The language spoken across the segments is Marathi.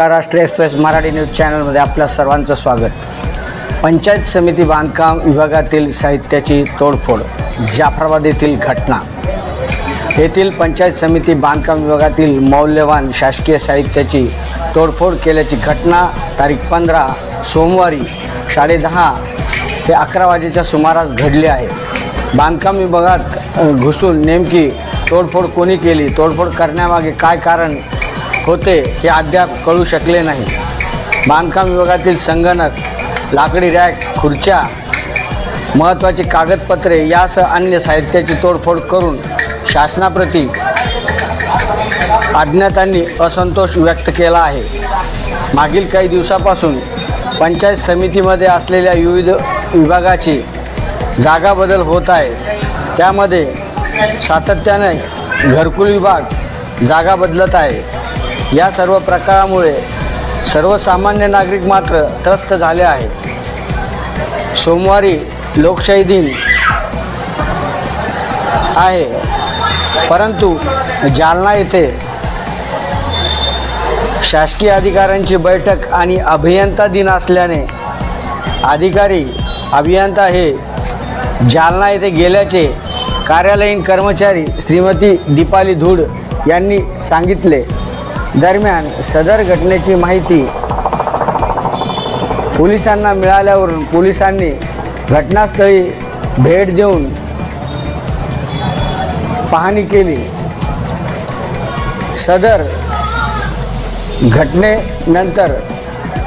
महाराष्ट्र एक्सप्रेस मराठी न्यूज चॅनलमध्ये आपल्या सर्वांचं स्वागत. पंचायत समिती बांधकाम विभागातील साहित्याची तोडफोड जाफराबाद येथील घटना. येथील पंचायत समिती बांधकाम विभागातील मौल्यवान शासकीय साहित्याची तोडफोड केल्याची घटना तारीख पंधरा सोमवारी साडेदहा ते अकरा वाजेच्या सुमारास घडली आहे. बांधकाम विभागात घुसून नेमकी तोडफोड कोणी केली? तोडफोड करण्यामागे काय कारण? होते हे अद्याप कळू शकले नाही. बांधकाम विभागातील संगणक लाकडी रॅक खुर्च्या महत्त्वाची कागदपत्रे यासह अन्य साहित्याची तोडफोड करून शासनाप्रती अज्ञातांनी असंतोष व्यक्त केला आहे. मागील काही दिवसापासून पंचायत समितीमध्ये असलेल्या विविध विभागाची जागा बदल होत आहे. त्यामध्ये सातत्याने घरकुल विभाग जागा बदलत आहे. या सर्व प्रकारामुळे सर्वसामान्य नागरिक मात्र त्रस्त झाले आहेत. सोमवारी लोकशाही दिन आहे. परंतु जालना येथे शासकीय अधिकाऱ्यांची बैठक आणि अभियंता दिन असल्याने अधिकारी अभियंता हे जालना येथे गेल्याचे कार्यालयीन कर्मचारी श्रीमती दीपाली धूड यांनी सांगितले. दरम्यान सदर घटनेची माहिती पोलिसांना मिळाल्यावरून पोलिसांनी घटनास्थळी भेट देऊन पाहणी केली. सदर घटनेनंतर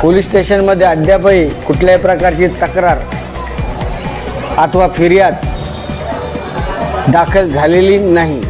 पोलीस स्टेशनमध्ये अद्यापही कुठल्याही प्रकारची तक्रार अथवा फिर्याद दाखल झालेली नाही.